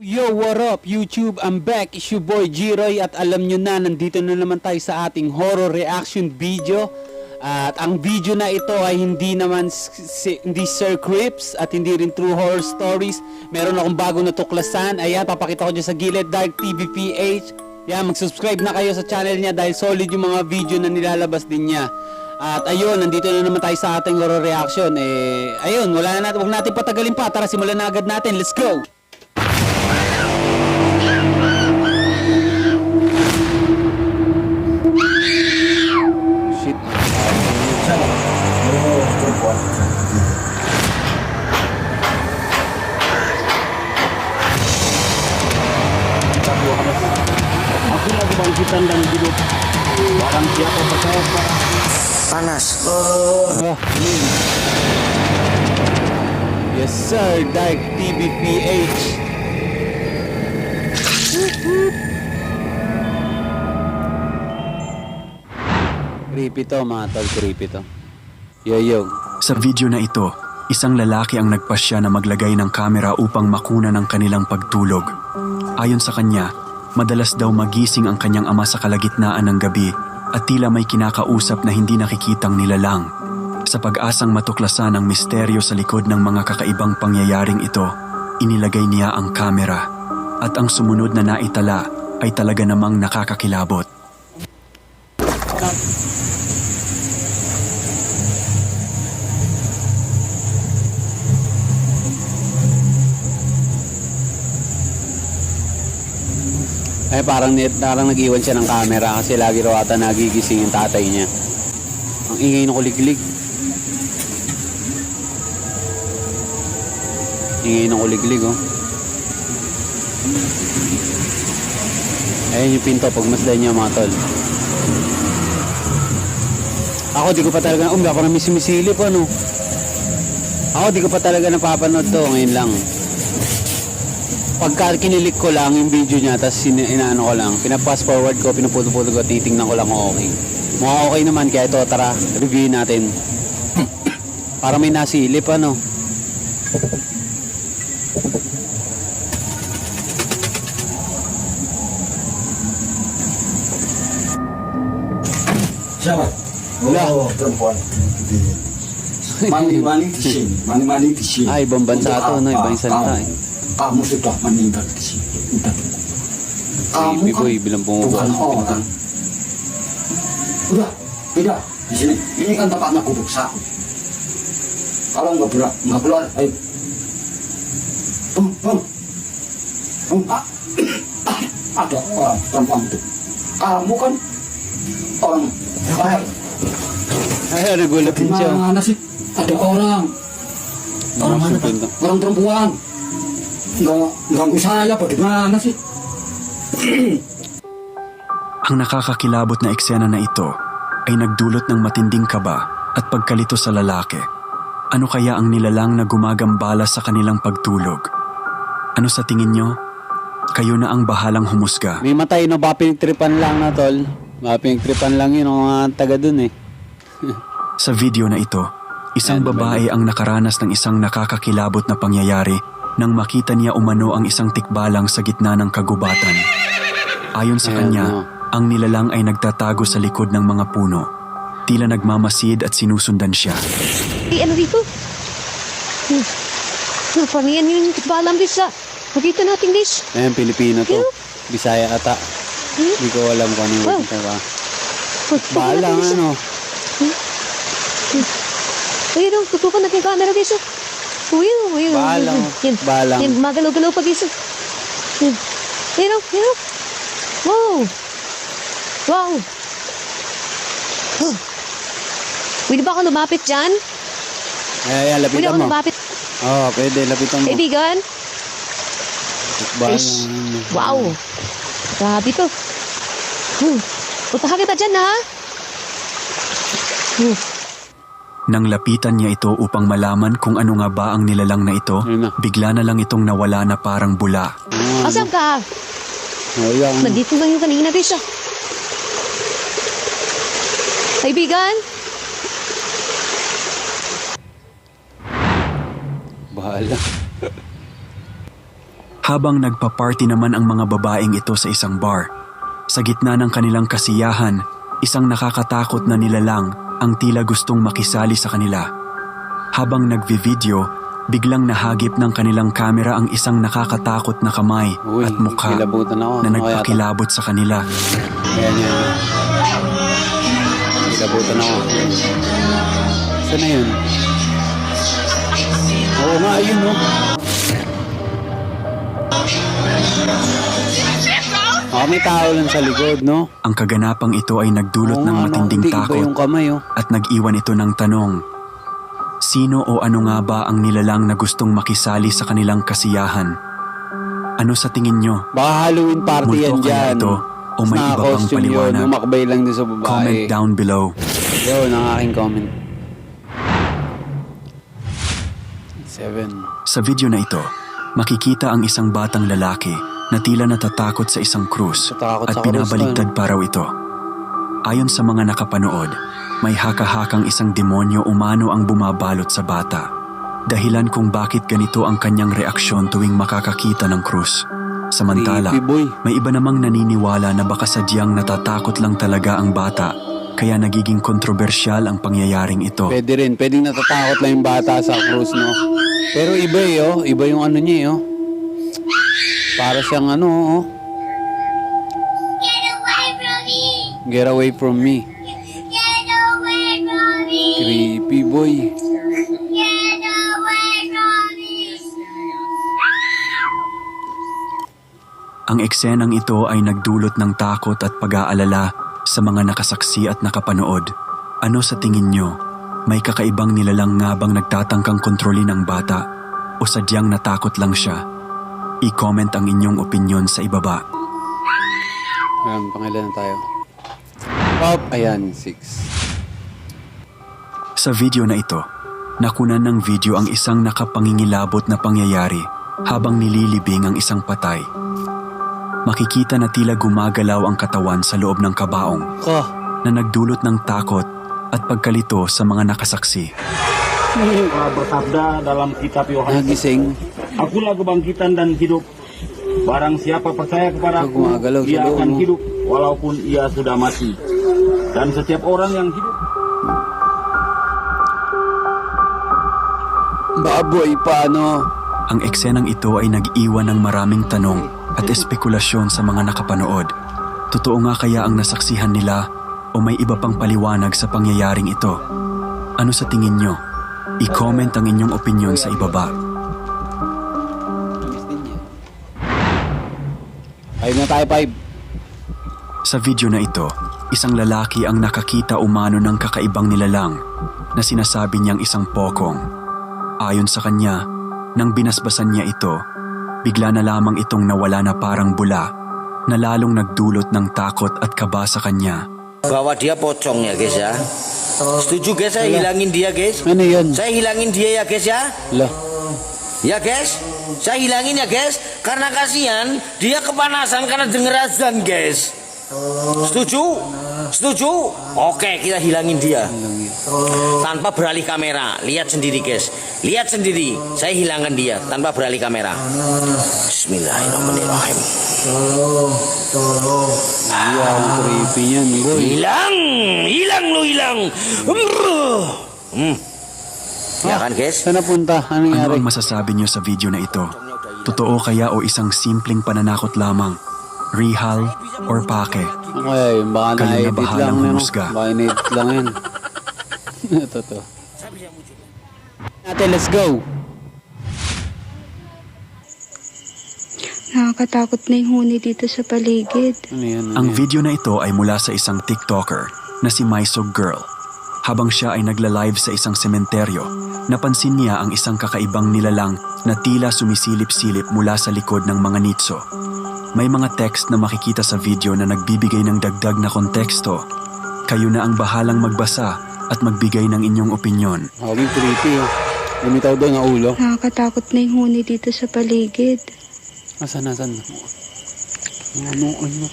Yo, what up YouTube? I'm back. It's your boy G-Roy at alam nyo na, nandito na naman tayo sa ating horror reaction video. At ang video na ito ay hindi naman si- hindi Sir Crips at hindi rin True Horror Stories. Meron akong bago na tuklasan. Ayan, papakita ko dyan sa gilid, Dark TV PH. Yan, mag-subscribe na kayo sa channel niya dahil solid yung mga video na nilalabas din niya. At ayun, nandito na naman tayo sa ating horror reaction. Eh, ayun, wala na natin, huwag natin patagalin pa. Tara, simulan na agad natin. Let's go! Sir, Dark TV PH. Creepy to mga tol, creepy to. Yo yo. Sa video na ito, isang lalaki ang nagpasya na maglagay ng kamera upang makuna ng kanilang pagtulog. Ayon sa kanya, madalas daw magising ang kanyang ama sa kalagitnaan ng gabi at tila may kinakausap na hindi nakikitang nilalang. Sa pag-asang matuklasan ang misteryo sa likod ng mga kakaibang pangyayaring ito, inilagay niya ang kamera. At ang sumunod na naitala ay talaga namang nakakakilabot. Ay parang, net, parang nag-iwan siya ng camera kasi lagi raw ata nagigising yung tatay niya. Ang ingay ng kuliglig. Ingay ng kuliglig oh. Ayun yung pinto pag masdan niya mga tol. Ako di ko pa talaga, um, ako na misimisilip ano. Ako di ko pa talaga napapanood to ngayon lang pagka kinilik ko lang yung video niya tapos inaano ko lang pinapass forward ko pinuputo-puto ko titingnan ko lang okay mukhang okay naman kaya ito tara review natin para may nasilip ano Siapa? Wala. Perempuan. Mani-mani di sini. Mani-mani di sini. ay ibang bansa Untuk to no ibang salita kamu- sudah meninggal di sini. Udah. Kamu Creepy kan boy bilang bukan ng pinto orang. Udah, tidak di sini. Ini kan tempatnya kubuk saku. Kalau nggak keluar, nggak keluar, ayo. Ada orang perempuan itu. Kamu kan orang baik. ay regulatin siya Gimana sih? Ada orang. Orang mana. Orang perempuan. Nggak ganggu saya, bagaimana sih? Ang nakakakilabot na eksena na ito ay nagdulot ng matinding kaba at pagkalito sa lalaki. Ano kaya ang nilalang na gumagambala sa kanilang pagtulog? Ano sa tingin nyo? Kayo na ang bahalang humusga. may matay no ba pinagtripan lang na tol ba pinagtripan lang yun ang mga taga dun eh Sa video na ito, isang Ano ba babae ang nakaranas ng isang nakakakilabot na pangyayari nang makita niya umano ang isang tikbalang sa gitna ng kagubatan. Ayon sa Ayan, kanya, no. ang nilalang ay nagtatago sa likod ng mga puno. Tila nagmamasid at sinusundan siya. Eh, ano dito? Hmm. Hmm, parang yan yung balam bis ah. Nakita natin bis. ayun Pilipino to Bisaya ata Hmm? hindi ko alam kung ano yung Wow. ba balang pag- ano Ayun oh, tutukan natin yung camera bis ah. Uy, oh, ayun. oh, Balang, Yan, balang. yan, magalaw-galaw pa ah. Yan. Ayun oh, ayun oh. Wow. Wow. Huh. Pwede ba ako lumapit dyan? ay, ay Pwede lapitan ako mo lumapit. oh pwede lapitan mo Kaibigan? Fish. Wow. Grabe to. Hmm. Puntahan kita dyan, ha? Hmm. Nang lapitan niya ito upang malaman kung ano nga ba ang nilalang na ito, na. bigla na lang itong nawala na parang bula. Ah, Asan ka? oh, yan. Nandito lang yung kanina, Fish, ah. Kaibigan? bahala Habang nagpa-party naman ang mga babaeng ito sa isang bar. Sa gitna ng kanilang kasiyahan, isang nakakatakot na nilalang ang tila gustong makisali sa kanila. Habang nagvi-video, biglang nahagip ng kanilang kamera ang isang nakakatakot na kamay Uy, at mukha ako. na Ano nagpakilabot sa kanila. Ayan yan. Kilabutan ako. Saan na yun? Oo nga, ayun no. Oh, may tao lang sa likod, no? Ang kaganapang ito ay nagdulot Oo ng matinding iba takot yung kamay, oh. at nag-iwan ito ng tanong. Sino o ano nga ba ang nilalang na gustong makisali sa kanilang kasiyahan? Ano sa tingin nyo? Baka Halloween party Multo yan dyan. ito o may iba pang paliwanag? Yun, umakbay lang din sa babae. Comment down below. Yun, ang aking comment. Seven. Sa video na ito, makikita ang isang batang lalaki na tila natatakot sa isang krus Natatakot at sa krus, binabaligtad pa raw ito. Ayon sa mga nakapanood, may haka-hakang isang demonyo umano ang bumabalot sa bata. Dahilan kung bakit ganito ang kanyang reaksyon tuwing makakakita ng krus. Samantala, may iba namang naniniwala na baka sadyang natatakot lang talaga ang bata kaya nagiging kontrobersyal ang pangyayaring ito. Pwede rin. Pwedeng natatakot lang yung bata sa cruise, no? Pero iba eh, oh. Iba yung ano niya, eh, oh. Para siyang ano, oh. Get away from me! Get away from me. Get away from me! Creepy boy. Get away from me! Ang eksenang ito ay nagdulot ng takot at pag-aalala sa mga nakasaksi at nakapanood. Ano sa tingin nyo? May kakaibang nilalang nga bang nagtatangkang kontrolin ang bata? O sadyang natakot lang siya? I-comment ang inyong opinion sa ibaba. Ayan, pangilan na tayo. Pop, ayan, six. Sa video na ito, nakunan ng video ang isang nakapangingilabot na pangyayari habang nililibing ang isang patay. Makikita na tila gumagalaw ang katawan sa loob ng kabaong Ka. na nagdulot ng takot at pagkalito sa mga nakasaksi. uh, bersabda dalam kitab Yohanes Nagising. Akulah kebangkitan dan hidup Barang siapa percaya kepada aku Ia akan hidup Walaupun ia sudah mati Dan setiap orang yang hidup Baboy, paano? Ang eksenang ito ay nag-iwan ng maraming tanong at espekulasyon sa mga nakapanood. Totoo nga kaya ang nasaksihan nila o may iba pang paliwanag sa pangyayaring ito? Ano sa tingin nyo? I-comment ang inyong opinion sa ibaba. Five na tayo, five. Sa video na ito, isang lalaki ang nakakita umano ng kakaibang nilalang na sinasabi niyang isang pokong. Ayon sa kanya, nang binasbasan niya ito, bigla na lamang itong nawala na parang bula na lalong nagdulot ng takot at kaba sa kanya. bahwa dia pocong ya guys ya. Setuju guys saya hilangin dia guys. Ano yun? Saya hilangin dia ya guys ya. Lah. Ya guys. Saya hilangin ya guys. Karena kasihan dia kepanasan karena denger azan guys. Setuju? Setuju? Oke kita hilangin dia. Tanpa beralih kamera. Lihat sendiri guys. Lihat sendiri. Saya hilangkan dia tanpa beralih kamera. Bismillahirrahmanirrahim. Iya, niyan, boy. Hilang, hilang lu hilang. Hmm. Ya kan guys? Saan napunta? Ano masasabi niyo sa video na ito? Totoo kaya o isang simpleng pananakot lamang? Rehal or pake? Kaya yun? Baka Kayo na na-edit bahalang lang yun. humusga. Baka na-edit lang yun. Ito to. Natin, let's go. Nakakatakot na yung huni dito sa paligid. Ano yan? Ano Ang yan? video na ito ay mula sa isang TikToker na si Mysog Girl. Habang siya ay nagla-live sa isang sementeryo, napansin niya ang isang kakaibang nilalang na tila sumisilip-silip mula sa likod ng mga nitso. May mga text na makikita sa video na nagbibigay ng dagdag na konteksto. Kayo na ang bahalang magbasa at magbigay ng inyong opinyon. Haging creepy, oh. Lumitaw doon ang ulo. Nakakatakot na yung huni dito sa paligid. Asan, asan? Ano, ano?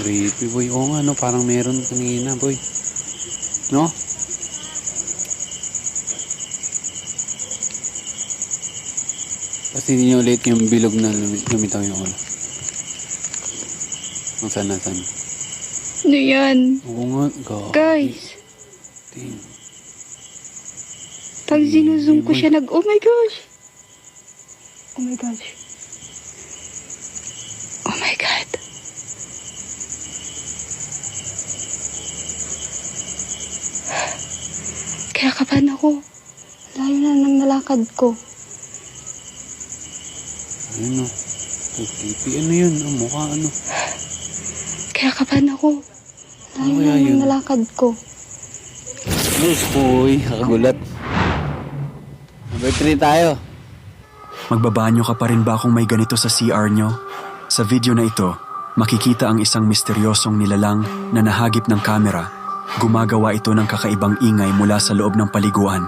Creepy, boy. Oo nga, no? Parang meron kanina, boy. No? Kasi hindi niya ulit yung bilog na lumi- lumitaw yung ulo. Nasaan, nasaan? Ano yan? Oo nga, God. Guys, Ting. pag zinuzoom ko siya nag, oh my gosh. Oh my gosh. Oh my God. Kaya kapan ako. Layo na ng nalakad ko. Ano? Creepy. Ano yun? Ang mukha ano? Kaya kapan ako. Layo Ano na yun? ng nalakad ko. Uy, kakagulat. Number 3 tayo. Magbabanyo ka pa rin ba kung may ganito sa CR nyo? Sa video na ito, makikita ang isang misteryosong nilalang na nahagip ng kamera. Gumagawa ito ng kakaibang ingay mula sa loob ng paliguan.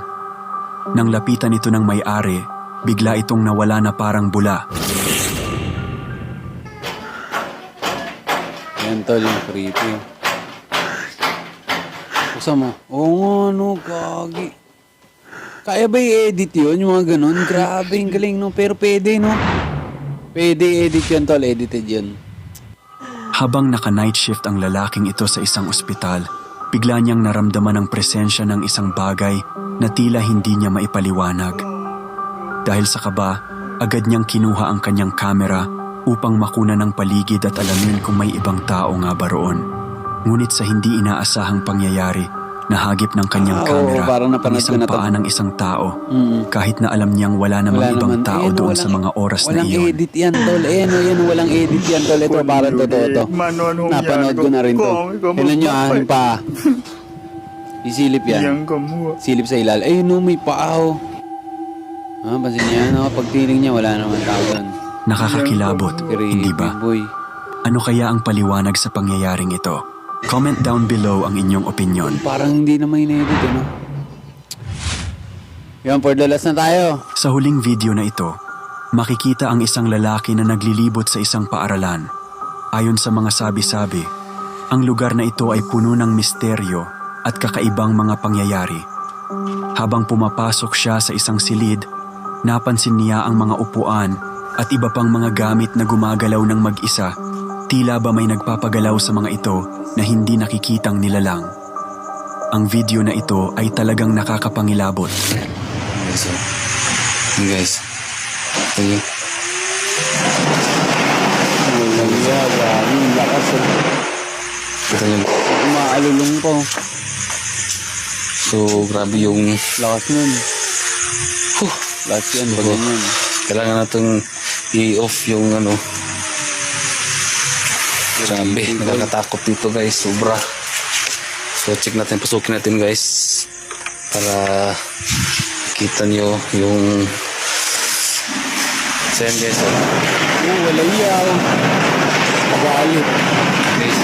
Nang lapitan ito ng may-ari, bigla itong nawala na parang bula. Yan tol, yung creepy. Kusa mo? Oo nga, no, gagi. Kaya ba i-edit yun, yung mga ganun? Grabe, ang galing, no? Pero pwede, no? Pwede edit yun, tol. Edited yun. Habang naka-night shift ang lalaking ito sa isang ospital, bigla niyang naramdaman ang presensya ng isang bagay na tila hindi niya maipaliwanag. Dahil sa kaba, agad niyang kinuha ang kanyang kamera upang makuna ng paligid at alamin kung may ibang tao nga ba roon. Ngunit sa hindi inaasahang pangyayari, nahagip ng kanyang Ah, oo, kamera parang ang isang na paa ng isang tao Mm. kahit na alam niyang wala namang Wala ibang naman. tao Ayan, doon walang- sa mga oras na Walang iyon. edit yan, tol. Ayan, o, yan, walang edit yan, tol. Ito, parang totoo to. Napanood ko na rin to. Tignan nyo, ah, yung paa. Isilip yan. Silip sa ilal. Ayun, no, may paa, oh. Ah, pansin niya, no? Pag tining niya, wala naman tao doon. Nakakakilabot, hindi ba? Boy. Ano kaya ang paliwanag sa pangyayaring ito? Comment down below ang inyong opinion. Parang hindi naman in-edit, ano? Yan, for the last na tayo. Sa huling video na ito, makikita ang isang lalaki na naglilibot sa isang paaralan. Ayon sa mga sabi-sabi, ang lugar na ito ay puno ng misteryo at kakaibang mga pangyayari. Habang pumapasok siya sa isang silid, napansin niya ang mga upuan at iba pang mga gamit na gumagalaw ng mag-isa. Tila ba may nagpapagalaw sa mga ito na hindi nakikitang nilalang. Ang video na ito ay talagang nakakapangilabot. Guys, oh. Yun, guys. Oh. ito yung Umaalulong po. so grabe yung Lakas nun. huh, Lakas yan, pag ganyan. kailangan natin i-off yung ano grabe nakakatakot dito guys sobra so check natin pasukin natin guys para kita nyo yung so yan guys oh. Oh, wala iya, oh. Galit. guys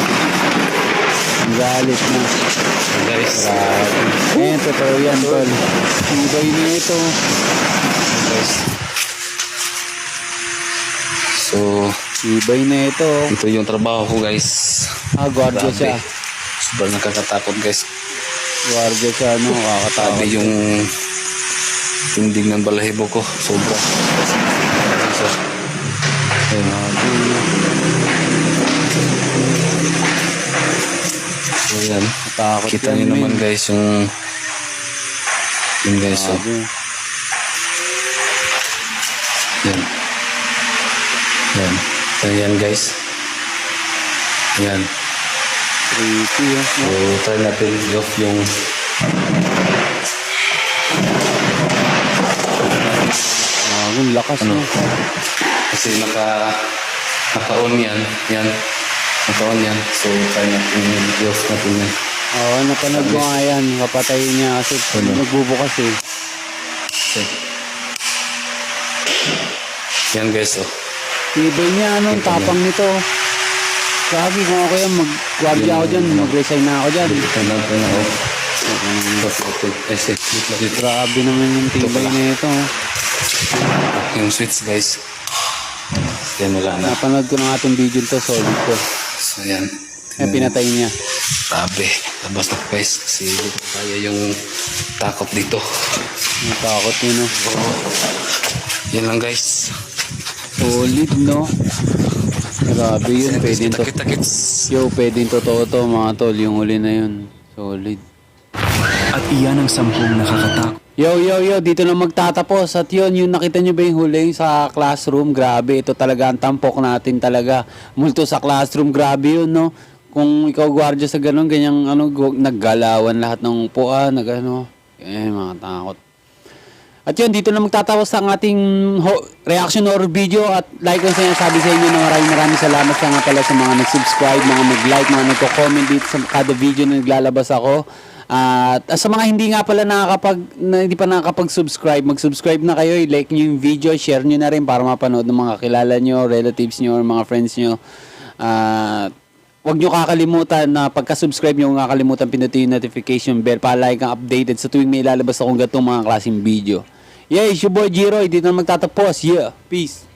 Galit na. guys Grabe. Eh, totoo yan, tol. Ibay na ito. guys so Ibay na ito. ito yung trabaho ko guys Ah, gwardiya siya. sobrang nakakatakot guys Gwardiya siya, no? Kakatawa. Grabe yung tindig ng balahibo ko. Sobra. So, ayun. So, yan. Takot Kita niyo naman guys yung yun guys. So, Grabe. yan. Yan. So, yan guys. Yan. Creepy, oh. So, try natin i-off yung ang lakas, Ano? no? Kasi naka naka-on yan. Yan. Naka-on yan. So, try natin i-off natin yan. Oo, napanood ko nga yan. Kapatayin niya kasi Ano? nagbubukas eh. Okay. Yan guys, oh. Ibay niya, ano, ang Ito tapang nito. Grabe, kung ako yan, mag-gwardiya ako dyan, mag-resign na ako dyan. Ito na, na, oh. Grabe naman yung tibay na ito. Yung switch guys. Yan, wala na. Napanood ko na nga itong video to, solid to. So, yan. Eh, pinatay niya. Grabe. Labas na guys. Kasi hindi ko kaya yung takot dito. Natakot yun, no? Oh. Yan lang guys. Solid, no? Grabe yun, pwedeng to. Yo, pwedeng totoo to mga tol, yung huli na yun. Solid. At iyan ang sampung nakakatakot Yo, yo, yo, dito na magtatapos. At yun, yung nakita nyo ba yung huli sa classroom? Grabe, ito talaga ang tampok natin talaga. Multo sa classroom, grabe yun, no? Kung ikaw gwardiya sa ganun, ganyang ano, naggalawan lahat ng puan, nag ano. Eh, mga takot. At yun, dito na magtatapos ang ating reaction or video at like ko sinasabi sa inyo na maraming maraming salamat sa nga pala sa mga nag-subscribe, mga nag-like, mga nagko-comment dito sa kada video na naglalabas ako. At ah, sa mga hindi nga pala nakakapag, na, hindi pa nakakapag-subscribe, mag-subscribe na kayo, i-like nyo yung video, share nyo na rin para mapanood ng mga kilala nyo, relatives nyo, or mga friends nyo. At Huwag nyo kakalimutan na pagka-subscribe nyo, kakalimutan pinutin yung notification bell para like ang updated sa tuwing may ilalabas akong gatong mga klaseng video. Yeah, it's your boy Jiroy. Dito na magtatapos. Yeah, peace.